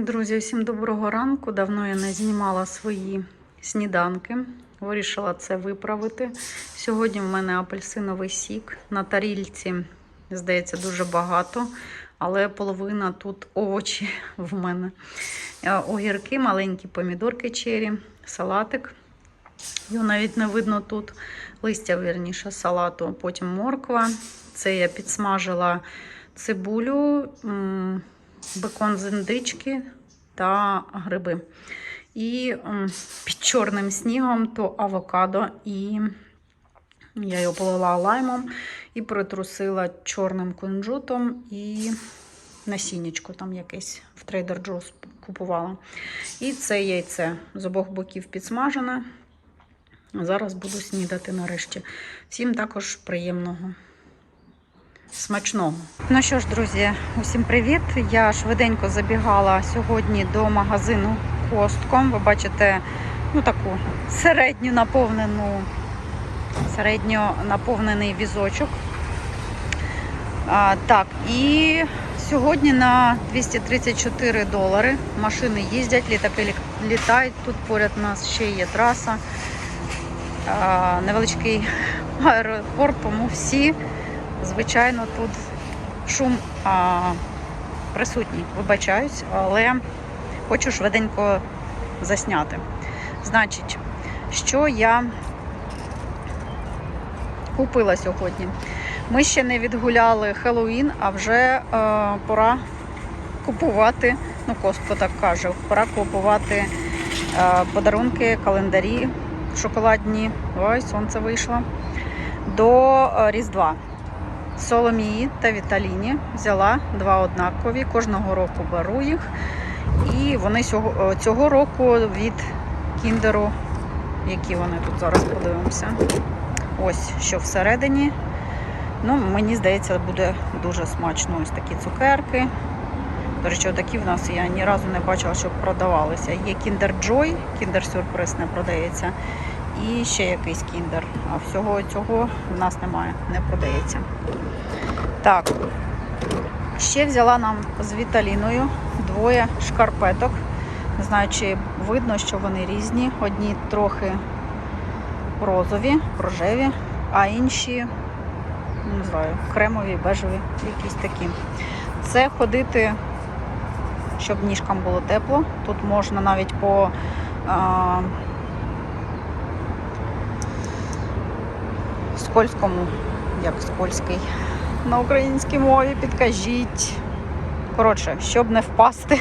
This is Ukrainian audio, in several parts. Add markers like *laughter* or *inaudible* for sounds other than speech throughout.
Друзі, всім доброго ранку. Давно я не знімала свої сніданки. Вирішила це виправити. Сьогодні в мене апельсиновий сік. На тарільці, здається, дуже багато, але половина тут овочі *laughs* в мене. Е, Огірки, маленькі помідорки чері, салатик. Його навіть не видно тут. Листя, вірніше, салату, потім морква. Це я підсмажила цибулю, бекон з індички та гриби. І під чорним снігом то авокадо, і я його полила лаймом і притрусила чорним кунжутом і насіннячко там якесь в Trader Joe's купувала. І це яйце з обох боків підсмажене. Зараз буду снідати нарешті. Всім також приємного. Смачного. Ну що ж, друзі, усім привіт! Я швиденько забігала сьогодні до магазину Костком. Ви бачите, ну таку середню наповнену, середньо наповнений візочок. А, так, і сьогодні на 234 долари машини їздять, літаки літають. Тут поряд у нас ще є траса. А, невеличкий аеропорт, тому всі, звичайно, тут шум а, присутній. Вибачаюсь, але хочу швиденько засняти. Значить, що я купила сьогодні? Ми ще не відгуляли Хеллоуін, а вже е, пора купувати, ну, Костко так каже, пора купувати е, подарунки, календарі шоколадні. Ой, сонце вийшло. До е, Різдва. Соломії та Віталіні взяла два однакові. Кожного року беру їх. І вони цього, року від кіндеру, які вони тут зараз подивимося. Ось що всередині. Ну, мені здається, буде дуже смачно. Ось такі цукерки. До речі, такі в нас я ні разу не бачила, щоб продавалися. Є Kinder Joy, Kinder Surprise не продається. І ще якийсь кіндер. А всього цього в нас немає, не продається. Так, ще взяла нам з Віталіною двоє шкарпеток. Не знаю, чи видно, що вони різні. Одні трохи розові, рожеві, а інші, не знаю, кремові, бежеві, якісь такі. Це ходити, щоб ніжкам було тепло. Тут можна навіть по а, скользькому, як скользький, на українській мові підкажіть. Коротше, щоб не впасти.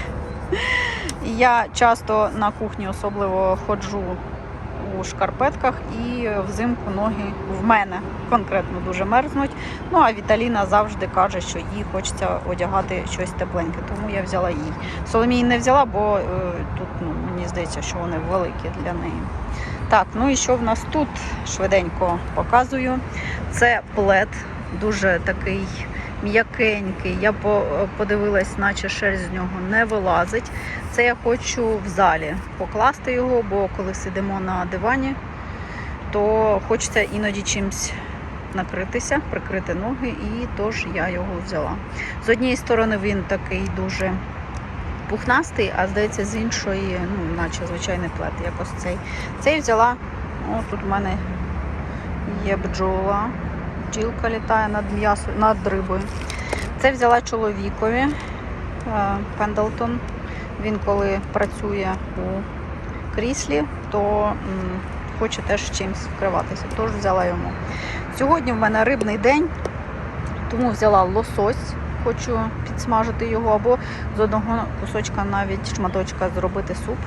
Я часто на кухні особливо ходжу у шкарпетках і взимку ноги в мене конкретно дуже мерзнуть. Ну а Віталіна завжди каже, що їй хочеться одягати щось тепленьке, тому я взяла їй. Соломії не взяла, бо е, тут ну, мені здається, що вони великі для неї. Так, ну і що в нас тут швиденько показую. Це плед, дуже такий м'якенький. Я подивилась, наче шерсть з нього не вилазить. Це я хочу в залі покласти його, бо коли сидимо на дивані, то хочеться іноді чимось накритися, прикрити ноги, і тож я його взяла. З однієї сторони він такий дуже пухнастий, а здається, з іншої, ну, наче звичайний плед, якось цей. Цей взяла. О, тут в мене є бджола. Бджілка літає над м'ясо, над рибою. Це взяла чоловікові е, Пендлтон. Він коли працює у кріслі, то хоче теж чимось вкриватися. Тож взяла йому. Сьогодні в мене рибний день, тому взяла лосось. Хочу підсмажити його, або з одного кусочка навіть шматочка зробити суп.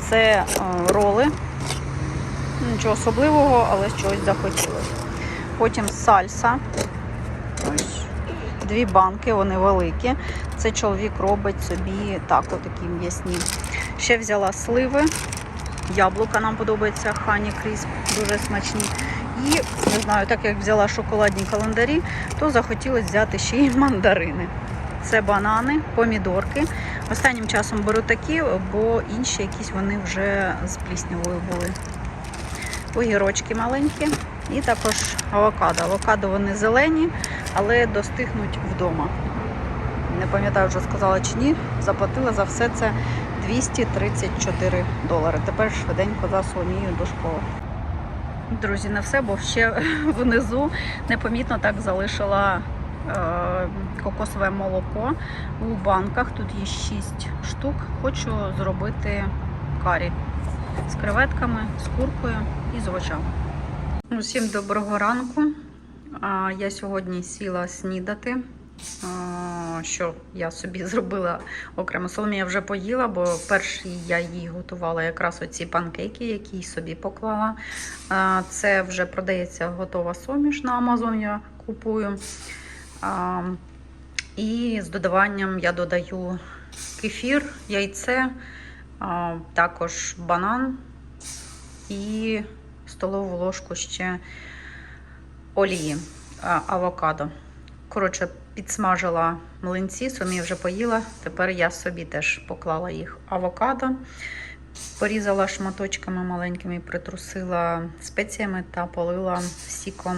Це е, роли. Нічого особливого, але щось захотілося. Потім сальса. Ось дві банки, вони великі. Це чоловік робить собі так, отакі м'ясні. Ще взяла сливи, яблука нам подобається, хані крісп, дуже смачні. І не знаю, так як взяла шоколадні календарі, то захотілося взяти ще й мандарини. Це банани, помідорки. Останнім часом беру такі, бо інші якісь вони вже з пліснявою були. Огірочки маленькі. І також авокадо. Авокадо вони зелені, але достигнуть вдома. не пам'ятаю, вже сказала чи ні. Заплатила за все це 234 долари. Тепер швиденько за Соломією до школи. Друзі, не все, бо ще *laughs* внизу непомітно так залишила е, кокосове молоко у банках. Тут є 6 штук. Хочу зробити карі з креветками, з куркою і з овочами. Усім доброго ранку. Я сьогодні сіла снідати. Що я собі *laughs* зробила окремо Соломія вже поїла, бо перший я їй готувала якраз оці панкейки, які собі поклала. Це вже продається готова суміш на Амазон. Я купую. І з додаванням я додаю кефір, яйце, також банан і столову ложку ще олії авокадо. Коротше, підсмажила млинці, Сомі вже поїла. Тепер я собі теж поклала їх авокадо, порізала шматочками маленькими, притрусила спеціями та полила сіком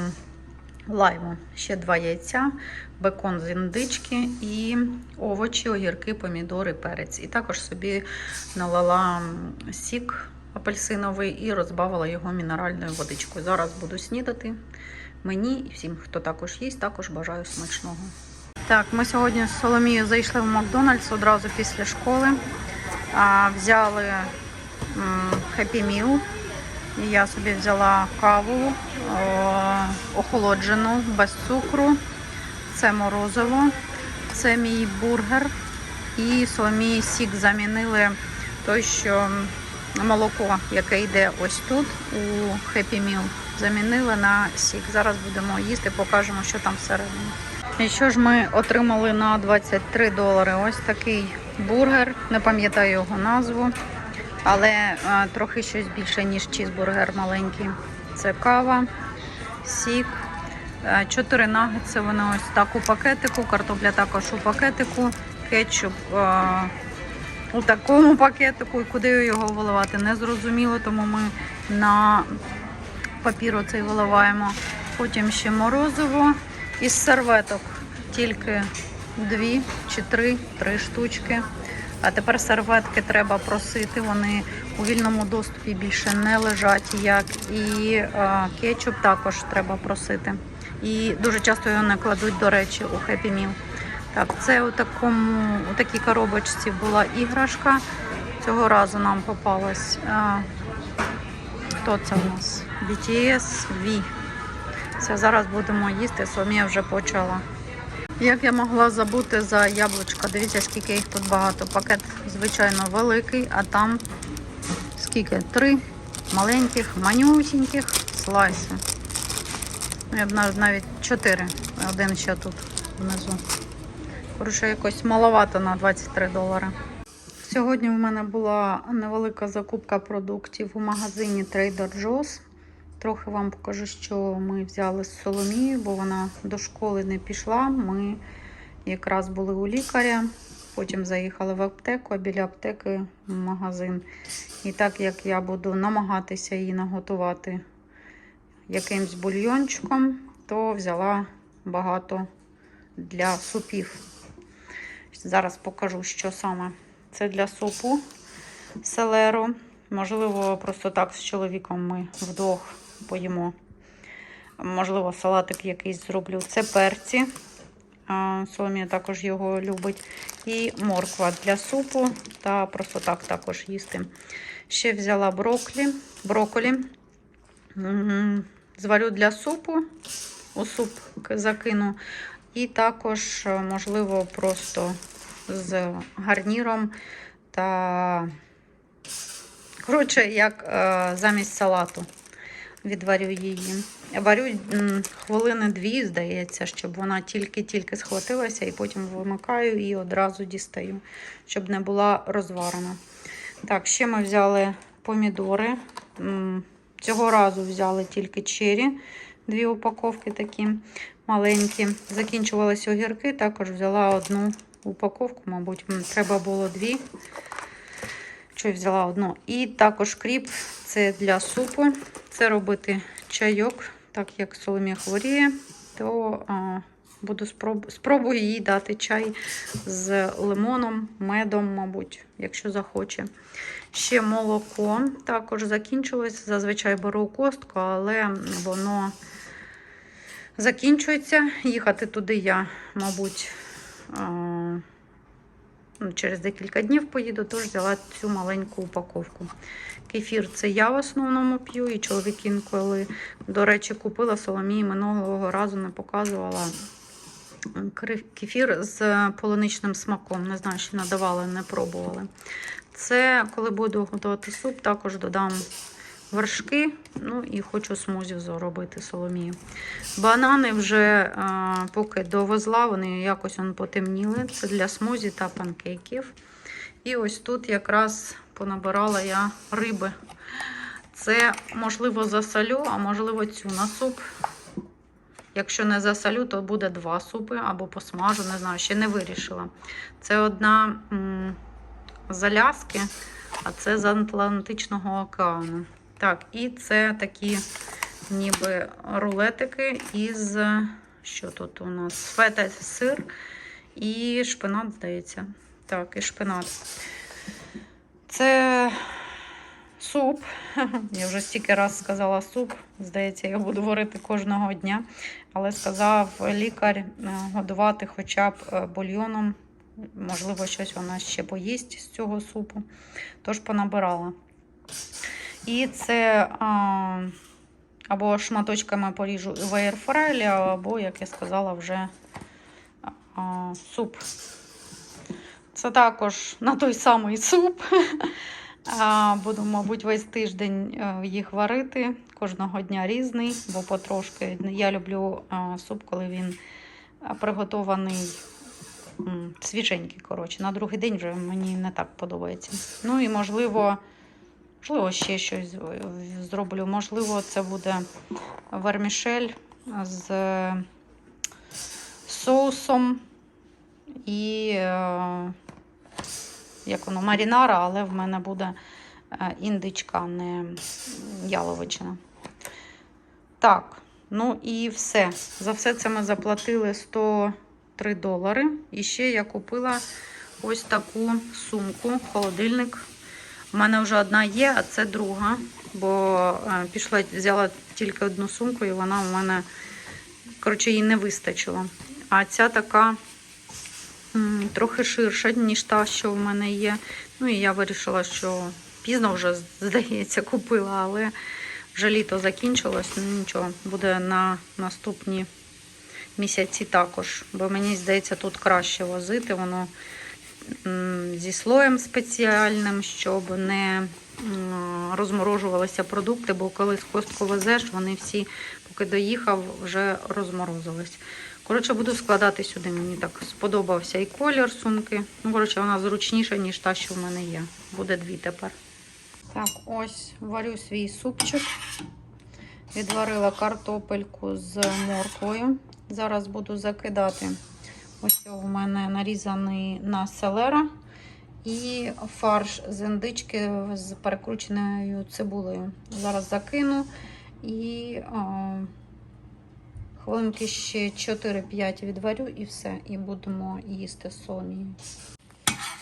лайму. Ще два яйця, бекон з індички і овочі, огірки, помідори, перець. І також собі налила сік апельсиновий і розбавила його мінеральною водичкою. Зараз буду снідати. Мені і всім, хто також їсть, також бажаю смачного. Так, ми сьогодні з Соломією зайшли в Макдональдс одразу після школи. А, взяли Happy Meal. Я собі взяла каву о, охолоджену, без цукру. Це морозиво, це мій бургер. І Соломії сік замінили той, що молоко, яке йде ось тут у Happy Meal, замінили на сік. Зараз будемо їсти, покажемо, що там всередині. І що ж ми отримали на 23 долари? Ось такий бургер, не пам'ятаю його назву, але е, трохи щось більше, ніж чізбургер маленький. Це кава, сік. Е, Чотири нагетси, вони ось так у пакетику, картопля також у пакетику, кетчуп е, у такому пакетику, і куди його виливати, не зрозуміло, тому ми на папір оцей виливаємо. Потім ще морозиво із серветок, тільки дві чи три, три штучки. А тепер серветки треба просити, вони у вільному доступі більше не лежать, як і е, кетчуп також треба просити. І дуже часто його не кладуть, до речі, у Happy Meal. Так, це у такому, у такій коробочці була іграшка. Цього разу нам попалась. е, хто це у нас? BTS V. Це зараз будемо їсти. Соломія вже почала. Як я могла забути за яблучка? Дивіться, скільки їх тут багато. Пакет, звичайно, великий, а там скільки? Три маленьких, манюсіньких слайси. Ну, Я б нав- навіть чотири. Один ще тут внизу. Коротше, якось маловато на 23 долари. Сьогодні в мене була невелика закупка продуктів у магазині Trader Joe's. Трохи вам покажу, що ми взяли з Соломією, бо вона до школи не пішла. Ми якраз були у лікаря, потім заїхали в аптеку, а біля аптеки магазин. І так як я буду намагатися її наготувати якимсь бульйончиком, то взяла багато для супів. Зараз покажу, що саме. Це для супу селеру. Можливо, просто так з чоловіком ми вдвох поїмо. Можливо, салатик якийсь зроблю. Це перці. Соломія також його любить. І морква для супу та просто так також їсти. Ще взяла броклі, броколі. Зварю для супу, у суп закину. І також, е, можливо, просто з гарніром та, коротше, як е, замість салату відварю її. Варю хвилини дві, здається, щоб вона тільки-тільки схватилася, і потім вимикаю і одразу дістаю, щоб не була розварена. Так, ще ми взяли помідори. Цього разу взяли тільки чері, дві упаковки такі маленькі. Закінчувалися огірки, також взяла одну упаковку, мабуть, треба було дві. Що взяла одну. І також кріп це для супу. Це робити чайок, так як Соломія хворіє, то а, Буду спроб... спробую їй дати чай з лимоном, медом, мабуть, якщо захоче. Ще молоко також закінчилось. Зазвичай беру костку, але воно закінчується. Їхати туди я, мабуть, ну, через декілька днів поїду, тож взяла цю маленьку упаковку. Кефір це я в основному п'ю, і чоловік інколи, до речі, купила Соломії минулого разу не показувала. Кефір з полуничним смаком. Не знаю, чи надавали, не пробували. Це коли буду готувати суп, також додам вершки. Ну і хочу смузі зробити Соломії. Банани вже а, поки довезла, вони якось он потемніли. Це для смузі та панкейків. І ось тут якраз понабирала я риби. Це, можливо, засолю, а можливо, цю на суп. Якщо не засолю, то буде два супи або посмажу, не знаю, ще не вирішила. Це одна з Аляски, а це з Атлантичного океану. Так, і це такі ніби рулетики із. Що тут у нас? Фета сир і шпинат, здається. Так, і шпинат. Це суп. *laughs* Я вже стільки раз сказала суп. Здається, я буду варити кожного дня. Але сказав лікар е, годувати хоча б е, бульйоном. Можливо, щось вона ще поїсть з цього супу. Тож понабирала. І це а, або шматочками поріжу в аерфрайлі, або, як я сказала, вже а, суп. Це також на той самий суп. Буду, мабуть, весь тиждень е, їх варити. Кожного дня різний, бо потрошки. Я люблю суп, коли він приготований свіженький. Коротше. На другий день вже мені не так подобається. Ну і можливо, можливо, ще щось зроблю. Можливо, це буде вермішель з е, соусом і. е, як воно, марінара, але в мене буде е, індичка, не яловичина. Так, ну і все. За все це ми заплатили 103 долари. І ще я купила ось таку сумку, холодильник. У мене вже одна є, а це друга, бо е, пішла, взяла тільки одну сумку, і вона у мене, коротше, їй не вистачило. А ця така трохи ширша, ніж та, що в мене є. Ну і я вирішила, що пізно вже, здається, купила, але вже літо закінчилось. Ну нічого, буде на наступні місяці також. Бо мені здається, тут краще возити. Воно зі слоєм спеціальним, щоб не розморожувалися продукти, бо коли з костку везеш, вони всі, поки доїхав, вже розморозились. Коротше, буду складати сюди. Мені так сподобався і колір сумки. Ну, коротше, вона зручніша, ніж та, що в мене є. Буде дві тепер. Так, ось варю свій супчик. Відварила картопельку з морквою. Зараз буду закидати. Ось у мене нарізаний на селера. І фарш з індички з перекрученою цибулею. Зараз закину і а, хвилинки ще 4-5 відварю і все. І будемо їсти з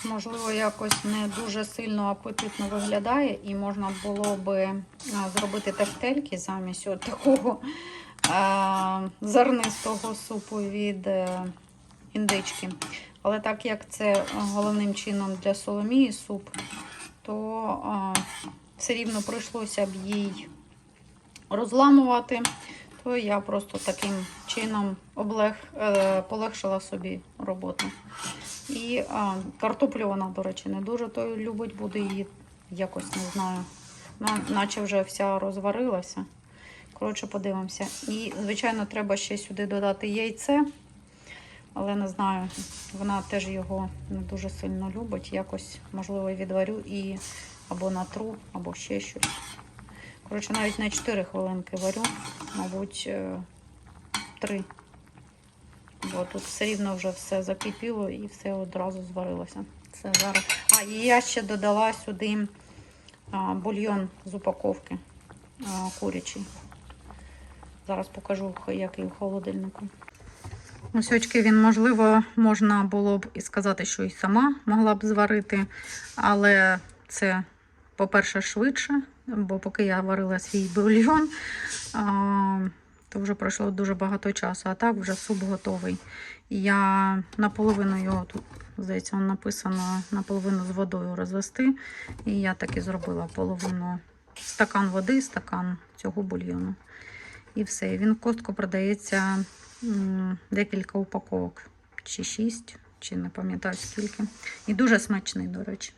Можливо, якось не дуже сильно апетитно виглядає, і можна було би зробити тефтельки замість такого а, зернистого супу від е, індички. Але так як це головним чином для Соломії суп, то а, все рівно прийшлося б їй розламувати, то я просто таким чином облег, е, полегшила собі роботу. І а, картоплю вона, до речі, не дуже то любить, буде її якось не знаю. Наче вже вся розварилася. Коротше, подивимося. І, звичайно, треба ще сюди додати яйце. Але не знаю, вона теж його не дуже сильно любить. Якось, можливо, відварю і або натру, або ще щось. Коротше, навіть не 4 хвилинки варю, мабуть, 3. Бо тут все рівно вже все закипіло і все одразу зварилося. Це зараз. А, і я ще додала сюди бульйон з упаковки курячий. Зараз покажу, який в холодильнику. Ось очки він, можливо, можна було б і сказати, що і сама могла б зварити, але це, по-перше, швидше, бо поки я варила свій бульйон, то вже пройшло дуже багато часу, а так вже суп готовий. Я наполовину його тут, здається, написано наполовину з водою розвести. І я так і зробила половину стакан води, стакан цього бульйону. І все. Він в костку продається декілька упаковок, чи шість, чи не пам'ятаю скільки. І дуже смачний, до речі.